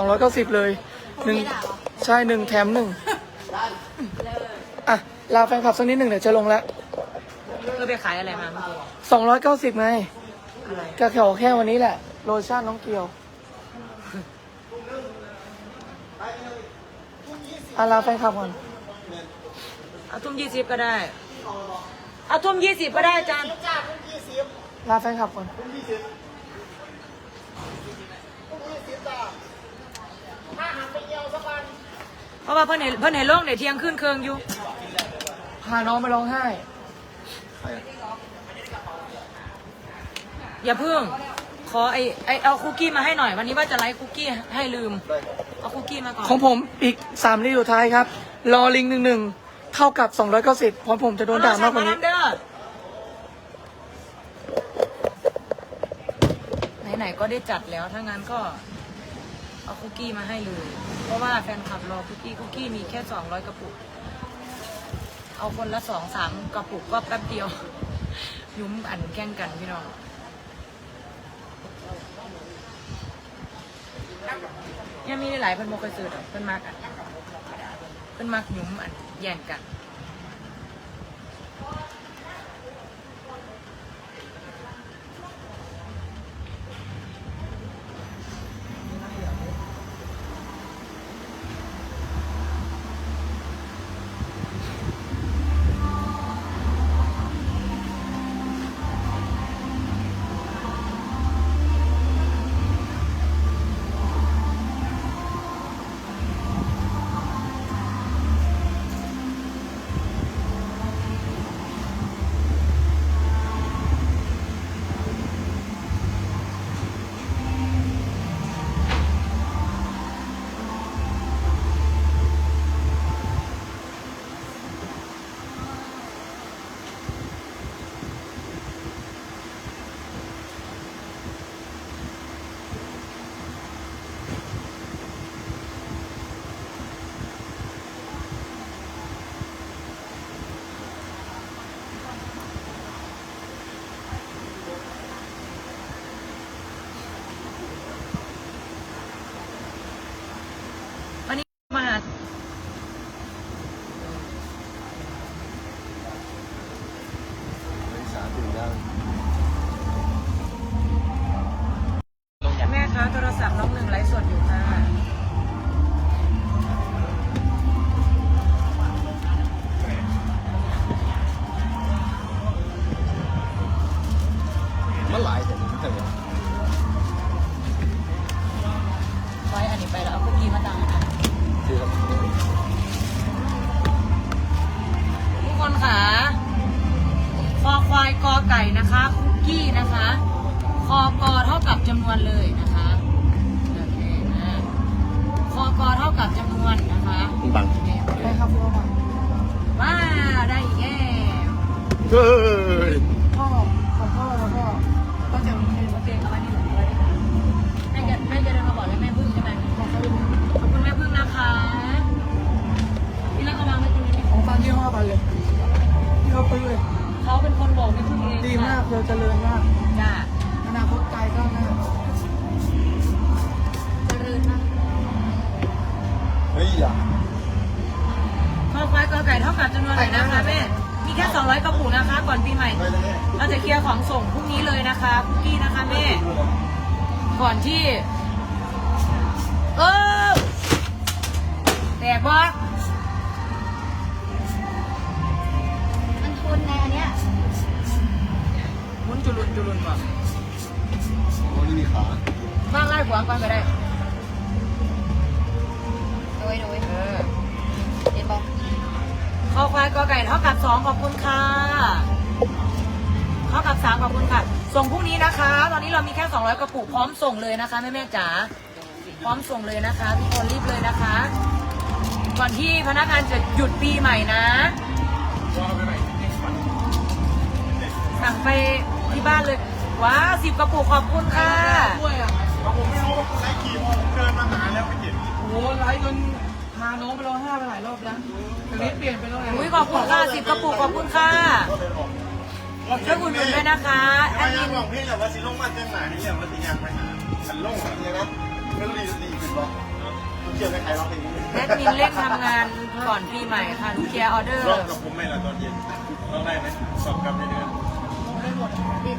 องร้อยเก้าสิบเลยหนึ่งใช่หนึ่งแถมหนึ่งอะ ลาแฟนคลับสักนิดหนึ่งเดี๋ยวจะลงแล้วเพื่อไปขายอะไรมาเมื่อกี้สองร้อยเก้าสิบไงอะไรก็แค่แค่วันนี้แหละ โลชั่นน้องเกียวอาลาแฟนคลับก่อนเอาทุ่มยี่สิบก็ได้ เอาทุ่มยี่สิบก็ได้อาจารย์ลาแฟนคลับก่อน เพราะว่าเพื่อนเห็นเพื่อนเห็นโลกเนี่ยเที่ยงขึ้นเคืองอยู่ พาน้องไปร้องไห้ อย่าเพิ่ง ขอไอไอเอาคุกกี้มาให้หน่อย วันนี้ว่าจะไลฟ์คุกกี้ให้ลืม เอาคุกกี้มาก่อน ของผมอีกสามรีสุดท้ายครับ รอลิงหนึ่งหนึ่งเท่ากับสองร้อยเก้าสิบเพราะผมจะโดนด่ามากกว่านี้ เอโลชั่มเด้อไหนๆก็ได้จัดแล้ว ถ้างั้นก็ เอาคุกกี้มาให้เลย เพราะว่าแฟนคลับรอคุกกี้คุกกี้มีแค่สองร้อยกระปุก เอาคนละสองสามกระปุกก็แป๊บเดียว ยุ้มอันแข่งกันพี่น้องยังมีหลายเพิ่นโมเคยซื้อดอกเพิ่นมากอันเพิ่นมักยุ้มอันแย่งกัน นี้เลยนะคะคุกกี้นะคะแม่ ก่อนที่ เออแตกบอสมันทุนในอันเนี้ยมุนจุลุนจุลุนบอกโอ้นี่มีขาบ้างไล่หัวก่อนก็ได้ โดยโดยเออเห็นบอกคอควายกอไก่เท่ากับสองขอบคุณค่ะ เท่ากับสามขอบคุณค่ะ ส่งพรุ่งนี้นะคะ ตอนนี้เรามีแค่ 200 กระปุกพร้อมส่งเลยนะคะแม่แม่ๆจ๋า พร้อมส่งเลยนะคะทุกคนรีบเลยนะคะ ก่อนที่พนักงานจะหยุดปีใหม่นะ สั่งไปที่บ้านเลย ว้าวสิบกระปุกขอบคุณค่ะด้วยอะผมไม่รู้ว่าไอ้ขี่ผมเดินมาหาแล้วไม่เห็นโอ้ไลฟ์จนพาน้องไปร้องไห้ไปหลายรอบแล้วแต่นี้เปลี่ยนไปแล้วไงอุ้ยขอบคุณค่ะสิบกระปุกขอบคุณค่ะก็เลยออก ช่วยอุดหนุนด้วยนะคะแอไอ้ดมิยังนบอกพี่แหละว่าสิลงมาจังไหนเนี่ยมันสิยังไปหาฉันลงแบบนี้นะไม่รู้ดีดีขึ้นบ่เกี่ยวกับใครร้องเพลงนี้แอดมินเร่งทำงานก่อนปีใหม่ค่ะหนูเคลียร์ออเดอร์ร้องกับผมไหม่ละตอนเย็นร้องได้ไหมสอบกลับในเดือน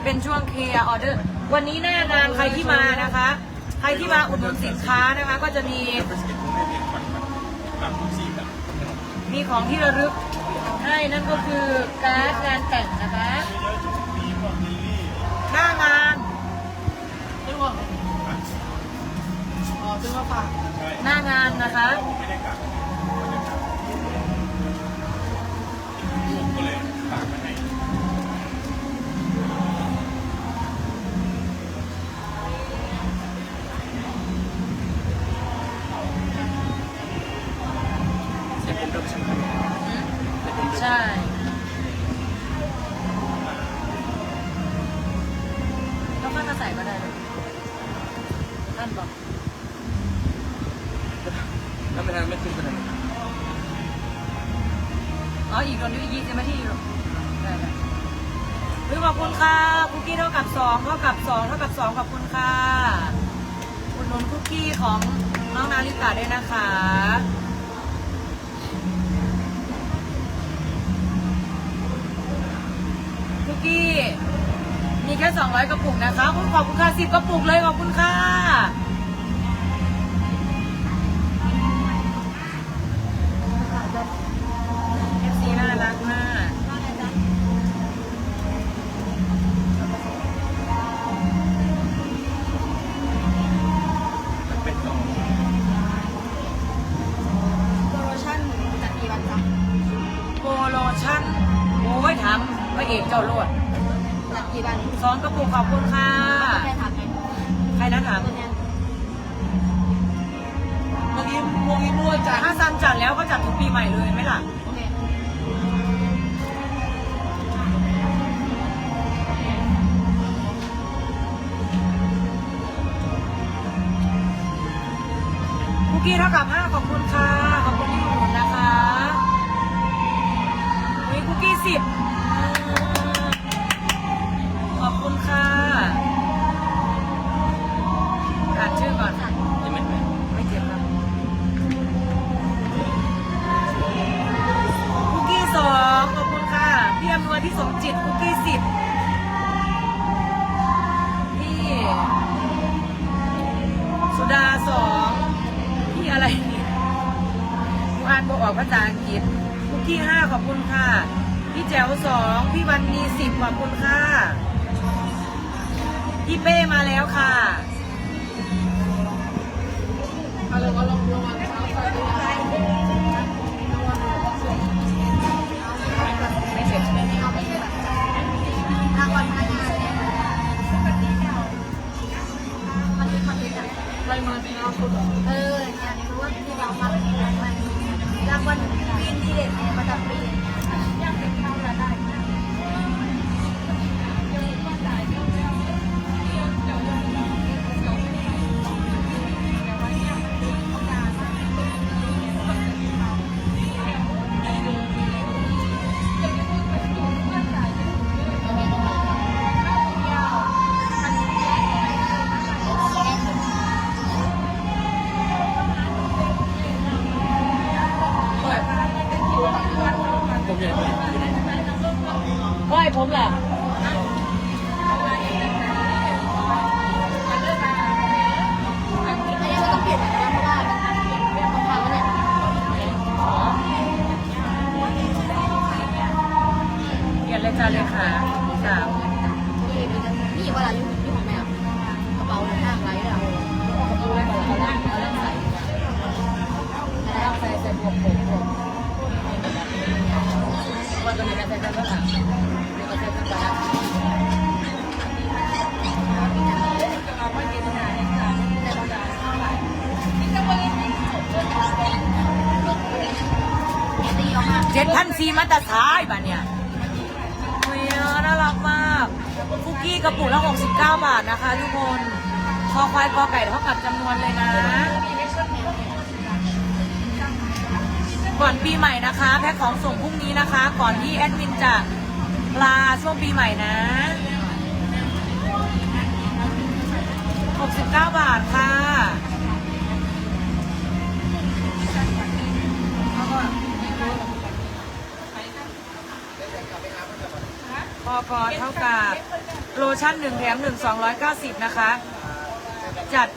เป็นช่วงเคลียร์ออเดอร์ วันนี้หน้างานใครที่มานะคะ ใครที่มาอุดหนุนสินค้านะคะ ก็จะมี มีของที่ระลึกให้นั่นก็คือการ์ดงานแต่งนะคะหน้างานซื้อว่าอ๋อซื้อมาฝากหน้างานนะคะ กเลยขอบคุณค่ะเอฟซีน่ารักมาก วัลปีนที่เด็ดประจำปี เจ็ดพันสี่มาตรท้ายบ้านเนี่ยโอ้ยน่ารักมากคุกกี้กระปุกละ69 บาทนะคะทุกคนคอควายกอไก่เท่ากับจำนวนเลยนะ ก่อนปีใหม่นะคะ แพ็คของส่งพรุ่งนี้นะคะ ก่อนที่แอดมินจะลาช่วงปีใหม่นะ 69 บาทค่ะ อร์สเท่ากับโลชั่นหนึ่งแถมหนึ่งสองร้อยเก้าสิบนะคะ จัด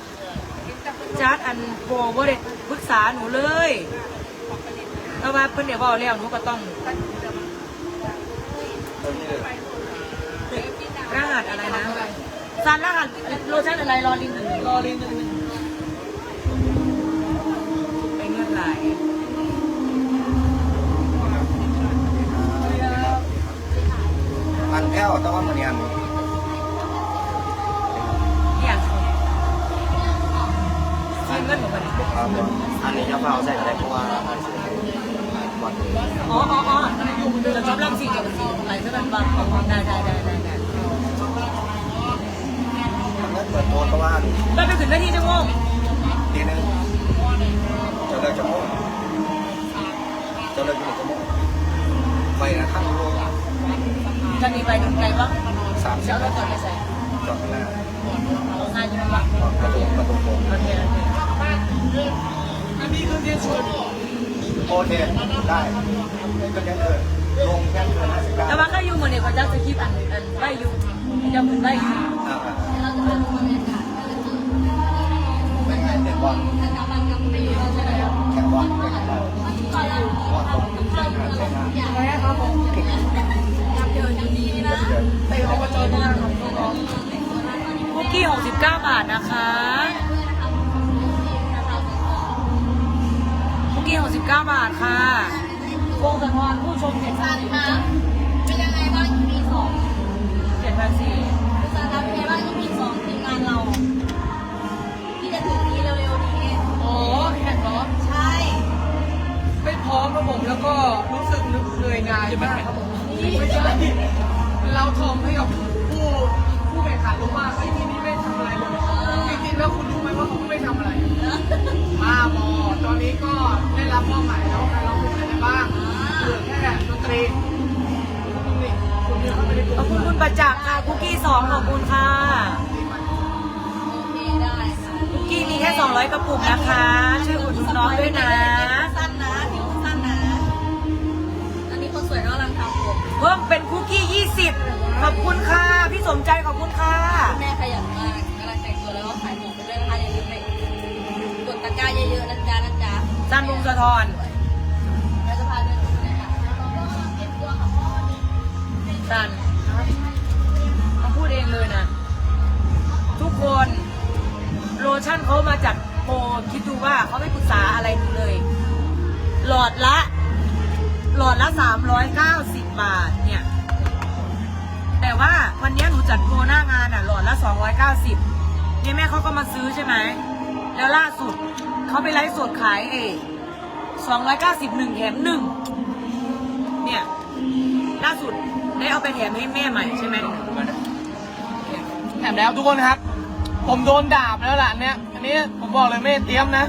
จัดอันโปรบริปรึกษาหนูเลยแต่ว่าเพิ่อนเดี๋ยวบอกแล้วหนูก็ต้องรหัสอะไรนะซานรหัสโลชั่นอะไรรอลิงหนึ่งรอลิงหนึ่งหนึ่งไปเงื่อนไหล อันแก้วแต่ว่ามันยังอย่างทีมเงินหนูไปดิครับอันนี้จะเฝ้าใส่อะไรเพราะว่าอันเสียวันนี้อ๋ออ๋ออ๋อเดี๋ยวจอบลำสี่กับสี่ไหลเท่านั้นบ้างได้ได้ได้ได้ได้เงินเปิดโทษเพราะว่าไปไปถึงนาทีจะโมงทีนึงจะเลิกจะโมงจะเลิกจะโมงไปนะข้างโล จะมีไปถึงไกลบ้างสามเช้าเราจอดไปใส่จอดหน้าง่ายจังบ้างประตูประตูโค้งโอเคโอเคอันนี้คือเรียนชวนโอเคได้ก็ยังเกิดลงแค่เดือนห้าสิบเก้าแต่ว่าก็อยู่เหมือนเด็กว่าจะสคริปต์อันอันไล่อยู่จะเหมือนไล่อยู่อ่าเป็นไงเด็กบอลแข่งบอลแข่งบอลบอลตรงใช่ไหมอะไรครับผมเดือนเตะอบจที่นั่นครับคุกกี้ 69 บาทนะคะ คุกกี้ 69 บาทค่ะวงสะท้อนผู้ชมเจ็ดพันคะเป็นยังไงบ้าง EP สองเจ็ดพันสี่คุณซาร่าเป็นยังไงบ้าง EP สองทีมงานเราที่จะถึงนี้เร็วๆนี้อ๋อแข่งเหรอใช่ไม่พร้อมครับผมแล้วก็รู้สึกเหนื่อยหน่ายมากครับผมไม่ใช่ เราทอมให้กับผู้ผู้แข่งขันรู้ว่าไอ้ที่นี่ไม่ทำอะไรเลยจริงๆแล้วคุณรู้ไหมว่าเขาไม่ทำอะไรมาบอตอนนี้ก็ได้รับมอบหมายแล้วให้เราเป็นอะไรได้บ้างเหลือแค่ดนตรีนี่คุณเนี่ยเขาไม่ได้ขอบคุณคุณประจักษ์ค่ะคุกกี้สองขอบคุณค่ะโอเคได้ค่ะคุกกี้มีแค่ 200 กระปุกนะคะ ช่วยอุดหนุนน้องด้วยนะสั้นนะ พิ่มเป็นคุกกี้ 20 ขอบคุณค่ะ พี่สมใจขอบคุณค่ะ แม่ขยันมากกำลังแต่งตัวแล้วก็ขายของไปด้วยนะคะอย่าลืมไปกดตะกร้าเยอะๆนะจ๊ะนะจ๊ะจันวงสะทอนเราจะพาเดินดูนะคะจันเขาพูดเองเลยนะ ทุกคนโลชั่นเขามาจัดโปรคิดดูว่าเขาไม่ปรึกษาอะไรหนูเลย หลอดละ หลอดละ390บาทเนี่ย แต่ว่าวันนี้หนูจัดโปรหน้างานอะ หลอดละ290เก้าสิบนี่ยแม่เขาก็มาซื้อใช่ไหม แล้วล่าสุดเขาไปไลฟ์สดขายเอ290หนึ่งแถมหนึ่งเนี่ย ล่าสุดได้เอาไปแถมให้แม่ใหม่ใช่ไหมแถมแล้วทุกคนครับ ผมโดนด่าไปแล้วล่ะเนี้ยอันนี้ผมบอกเลยไม่ได้เตรียมนะ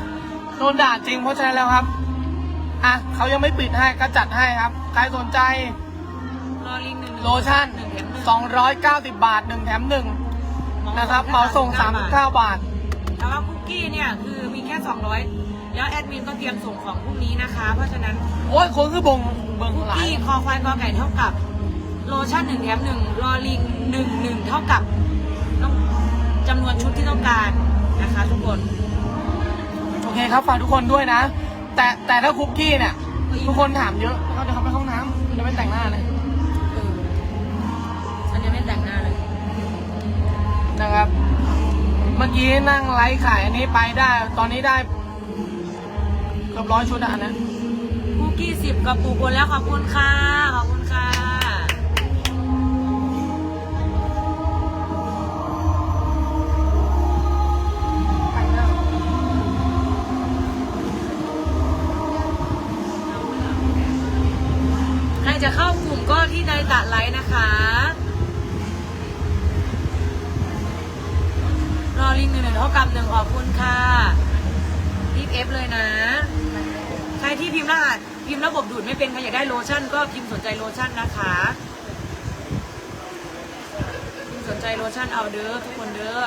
โดนด่าจริงเพราะฉะนั้นแล้วครับ อะเขายังไม่ปิดให้ก็จัดให้ครับ ใครสนใจ รอลิงหนึ่งโลชั่น หนึ่งแถมหนึ่ง290 บาท 1 แถม 1 นะครับเหมาส่ง 39 บาท แต่ว่าคุกกี้เนี่ยคือมีแค่ 200 แล้วแอดมินก็เตรียมส่งของพรุ่งนี้นะคะ เพราะฉะนั้นโอ้ยคนคือบงเบิงคุกหลาย กี้คอควายคอไก่เท่ากับ โลชั่นหนึ่งแถมหนึ่งรอลิงหนึ่งหนึ่งเท่ากับต้องจำนวนชุดที่ต้องการนะคะ ทุกคน โอเคครับฝากทุกคนด้วยนะ แต่แต่ถ้าคุกกี้เนี่ย ทุกคนถามเยอะเขาจะเข้าไปห้องน้ำจะไม่แต่งหน้าเลย นะครับ เมื่อกี้นั่งไลฟ์ขายอันนี้ไปได้ ตอนนี้ได้เกือบร้อยชุดอะนนะคุกกี้สิบกระปุกหมดแล้วขอบคุณค่ะ ขอบคุณค่ะ เท่ากับหนึ่งขอบคุณค่ะรีบเอฟเลยนะ ใครที่พิมพ์รหัสพิมพ์ระบบดูดไม่เป็นใครอยากได้โลชั่นก็พิมพ์สนใจโลชั่นนะคะ พิมพ์สนใจโลชั่นเอาเด้อทุกคนเด้อ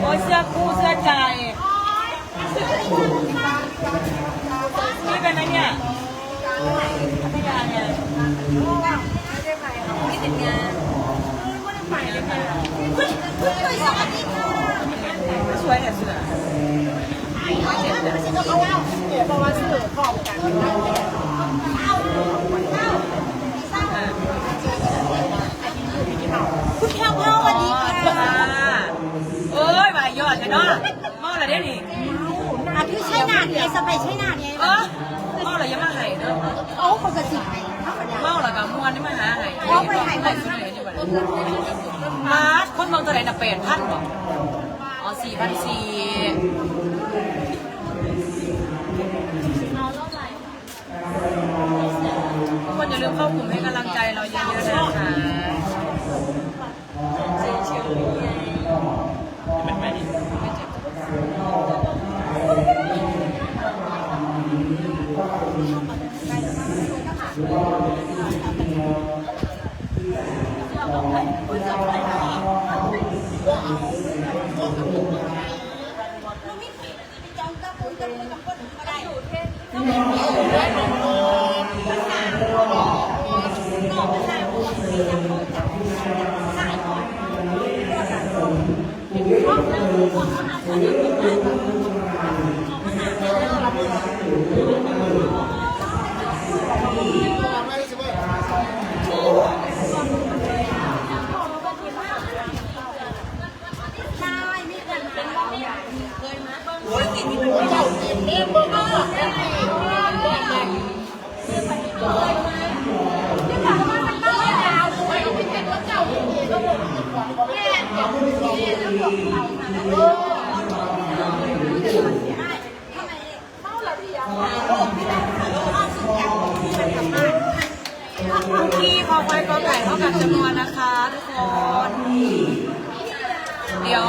โอ้เสื้อคู่เสื้อใจนี่เป็นอะไรเนี่ยพัทยาเนี่ยไม่ได้ไปเขาไม่ติดงานไม่ได้ไปเลยค่ะสวยแต่เสื้อเอาเดี๋ยวประวัติเสือขอบกันเอาเอา ยใบยอดเลยเนาะเมาอะไรได้นี่อะพี่ใช่นาดไงสบายใช่นาดไงเออเมาอะไรยังมาให้เนาะโอ้ปกติไหมธรรมดาเมาแล้วก็มวนนี่มาหาให้เอาไปให้ไปสุดเลยนี่บัดมาดคนมองตัวไหนน่ะแปดพันบ่อ๋อสี่พันสี่ทุกคนอย่าลืมเข้ากลุ่มให้กำลังใจเราเยอะๆนะคะ เป็นไหม คุกกี้พอไว้กอไก่เท่ากับ จำนวนนะคะทุกคน เดี๋ยว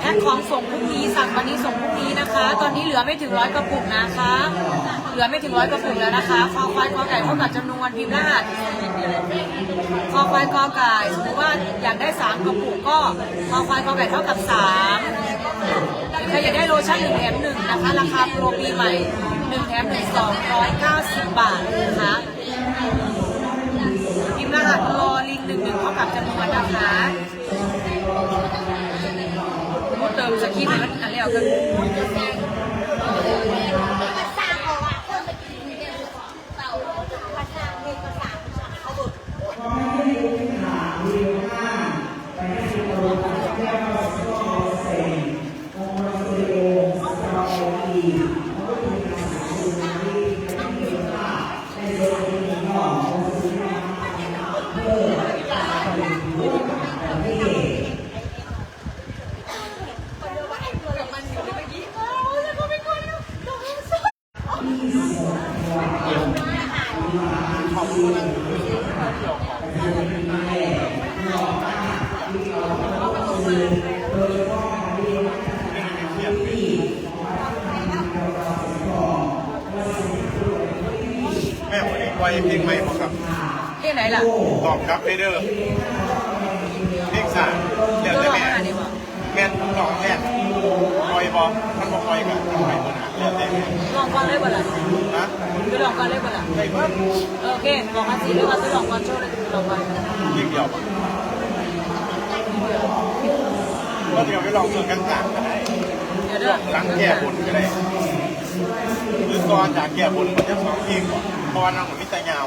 แพ็คของส่งพรุ่งนี้สั่งวันนี้ส่งพรุ่งนี้นะคะ ตอนนี้เหลือไม่ถึงร้อยกระปุกนะคะ เหลือไม่ถึงร้อยกระปุกแล้วนะคะคอควายกอไก่เท่ากับจำนวนพิมพ์รหัสคอควายกอไก่สมมติว่าอยากได้สามกระปุกก็คอควายกอไก่เท่ากับสามใครอยากได้โลชั่นหนึ่งแถมหนึ่งนะคะ ราคาโปรปีใหม่หนึ่งแถมหนึ่งสองร้อยเก้าสิบบาทนะคะ ลัดรอลิงหนึ่งหนึ่งเท่ากับจำนวนนะคะเติมสคริปต์มันอะไรเอากัน เลงสามเดี๋ยวจะลองแม่ขนาดนี้บ่แม่ลองแรกคอยบอมันบอคอยกันคอยมันะเดี๋ยวแต่แม่ลองก่อนเลยบ่ล่ะนะไปลองก่อนเลยบ่ล่ะใช่ป่ะโอเคลอกันสิหรือว่าไปลองก่อนโชว์เลยลองก่อนยิ่งเดียวป่ะก็เดี๋ยวไปลองส่วนกลางๆก็ได้หลังแก้บนก็ได้หรือก่อนจากแก้บนมันจะสองเพลงก่อนพราะว่านั่งเหมือนมิตรยาว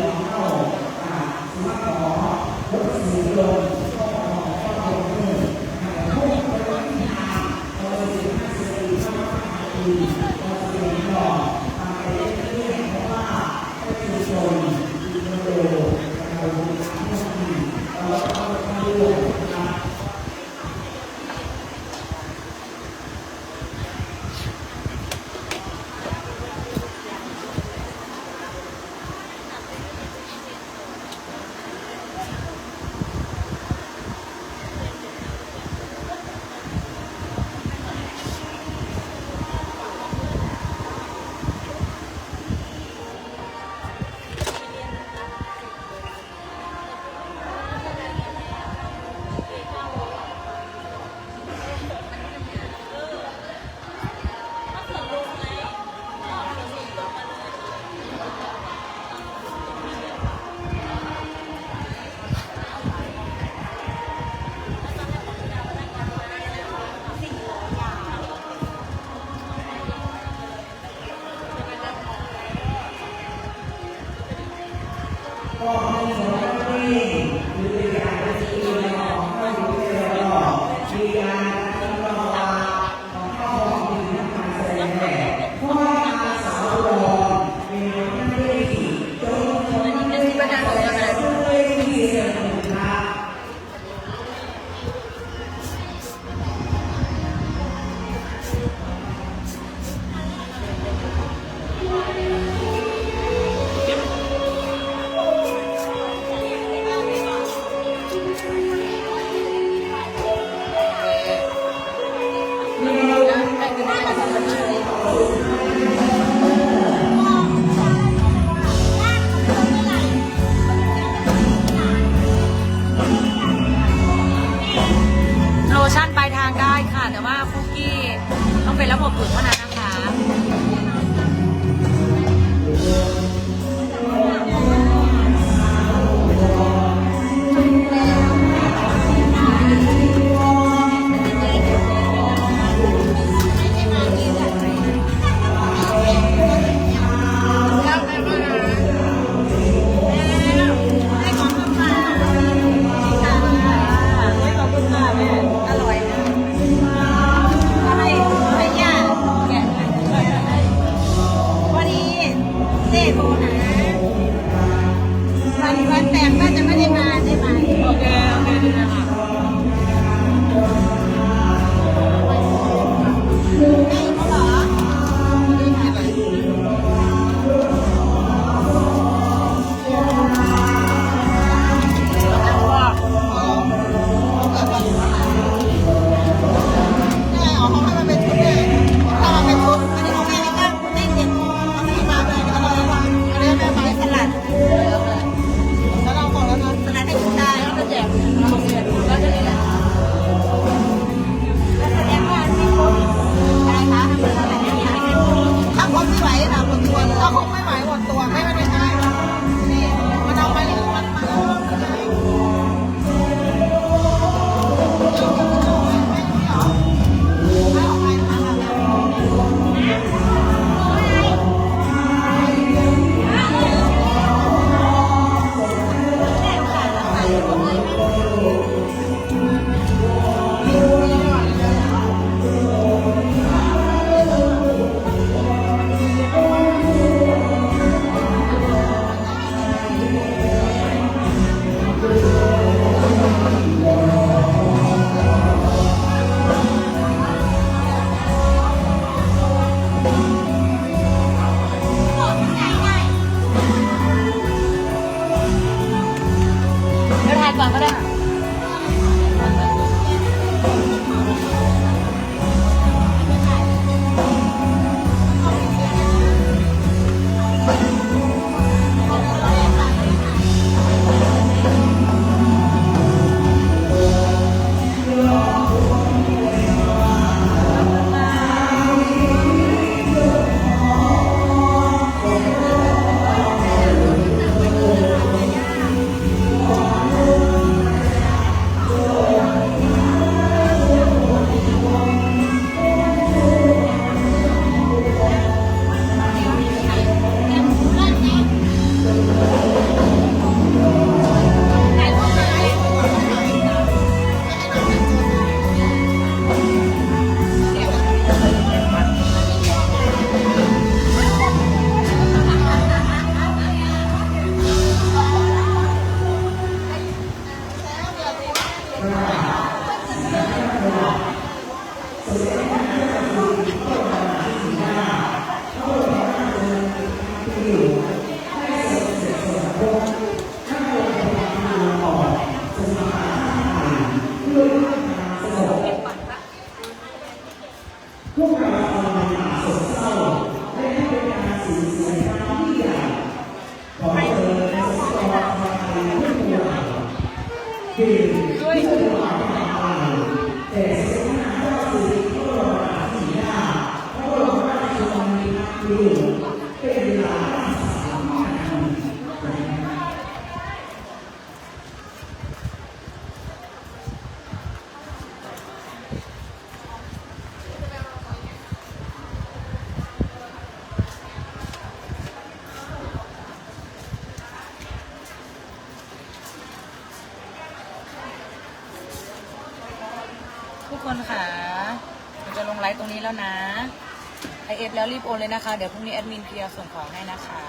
ฟแล้วรีบโอนเลยนะคะ เดี๋ยวพรุ่งนี้แอดมินเพียร์ส่งของให้นะคะ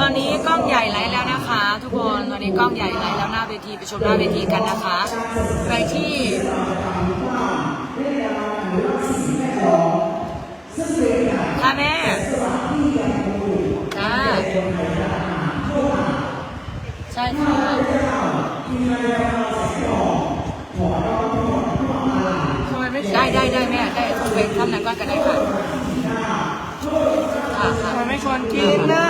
ตอนนี้กล้องใหญ่ไลฟ์แล้วนะคะ ทุกคนตอนนี้กล้องใหญ่ไลฟ์แล้วหน้าเวทีไปชมหน้าเวทีกันนะคะ ใครที่ค่ะแม่จ้าใช่ค่ะได้ได้ได้แม่ได้ส่งไปทำนั้นก่อนก็ได้ค่ะค่ะค่ะมันไม่ชวนกินนะ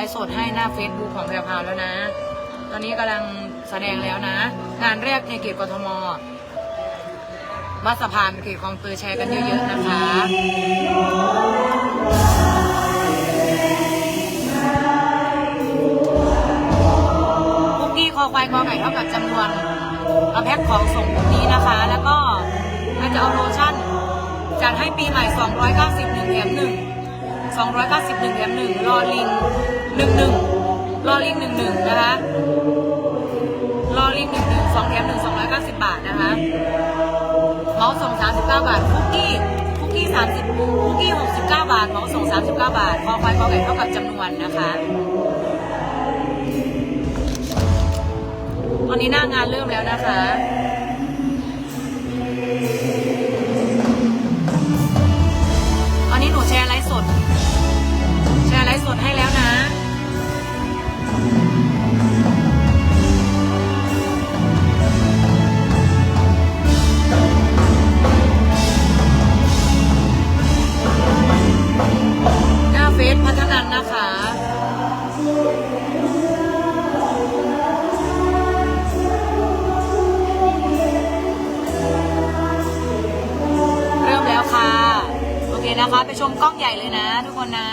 ลฟ์สดให้หน้า Facebook ของแพรพาวแล้วนะ ตอนนี้กำลังแสดงแล้วนะ งานแรกในเขตกทมวัดสะพานเขตคลองเตยแชร์กันเยอะๆนะคะคุกกี้คอควายคอไก่เท่ากับจำนวนเอาแพ็คของส่งพรุ่งนี้นะคะ แล้วก็ถ้าจะเอาโลชั่นจัดให้ปีใหม่ 290หนึ่งแถมหนึ่ง290หนึ่งแถมหนึ่งรอลิง หนึ่งหนึ่งรอลิงหนึ่งหนึ่งนะคะรอลิงหนึ่งหนึ่งสองแถมหนึ่ง290บบาทนะคะเมาส์ส่ง39บเก้าบาทคุกกี้คุกกี้30คุกกี้69บเก้าบาทเมาส์ส่ง39บาทคอควายคอไก่เท่ากับจำนวนนะคะตอนนี้หน้างานเริ่มแล้วนะคะตอนนี้หนูแชร์ไลฟ์สด แชร์ไลฟ์สดให้แล้วนะ นะคะ เริ่มแล้วค่ะ โอเคนะคะ ไปชมกล้องใหญ่เลยนะทุกคนนะ